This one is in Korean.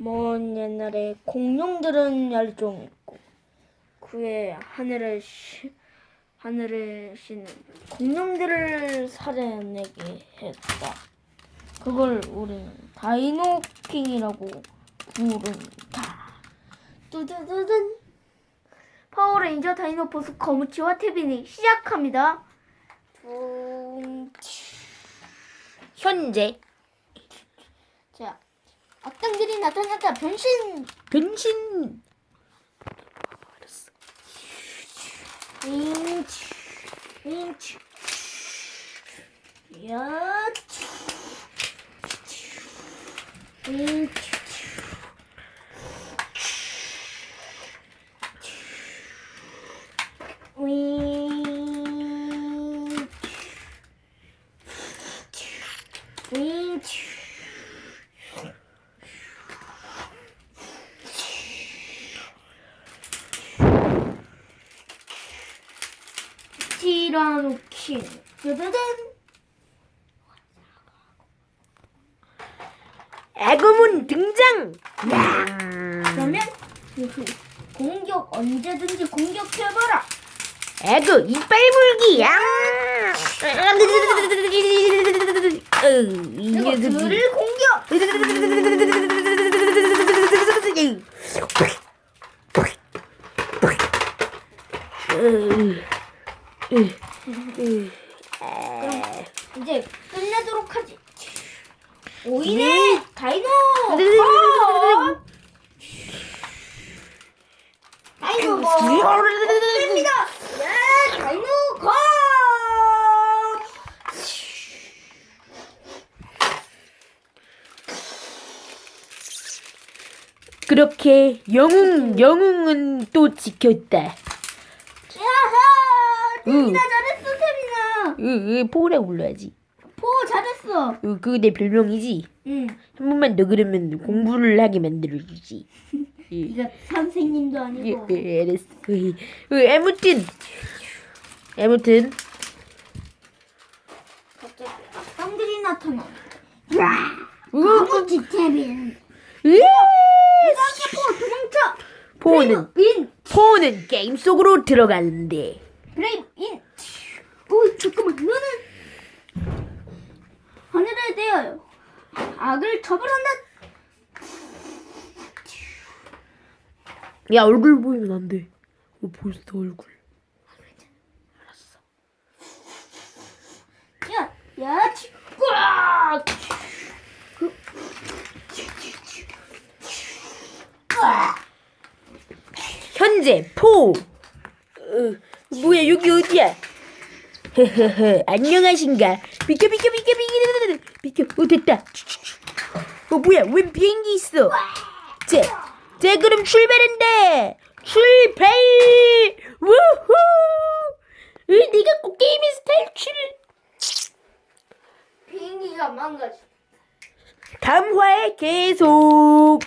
먼 옛날에 공룡들은 열종 있고 그의 하늘을 시, 하늘을 쉬는 공룡들을 살해내게 했다. 그걸 우리는 다이노킹이라고 부른다. 뚜두두둔 파워레인저 다이노포스 거무치와 태빈이 시작합니다. 둥, 현재 자, 악당들이 나타났다. 변신. 변신 인치, 인치. 야, 인치. 티라노킨. 짜자잔. 애고문 등장 그러면 그 공격 언제든지 공격해봐라. 애고 이빨 물기 양 그리고 들을 공격. 이제 끝내도록 하지. 오이네 다이노. 어! 다이노 뭐. 됩니다. 예, 다이노 거. 그렇게 영웅 영웅은 또 지켰다. 태민아 응. 잘했어, 태민아. 으, 포라고 불러야지. 포 잘했어. 으, 그거 내 별명이지. 응. 한 번만 더 그러면 공부를 하게 만들어주지. 예, 네가 선생님도 예, 아니고. 예, 알았어. 으, 으, 아무튼 아무튼 갑자기 악당들이 나타나. 으, 아무지 태민. 으, 내가 포 도망쳐. 포는 인. 포는 게임 속으로 들어가는데. 브레이브 인. 오 잠깐만 너는 하늘에 대하여 악을 처벌한다. 야 얼굴 보이면 안 돼. 어, 벌써 얼굴. 야, 야, 치- 꽉. 그- 꽉. 현재 포. 어, 뭐야 여기 어디야? 헤헤헤 안녕하신가? 비켜 비켜 비켜 비켜 비켜. 어 됐다. 어 뭐야 웬 비행기 있어? 자, 자 그럼 출발한다. 출발. 우후. 으, 내가 꼭 게임에서 탈출. 비행기가 망가져. 다음 화에 계속.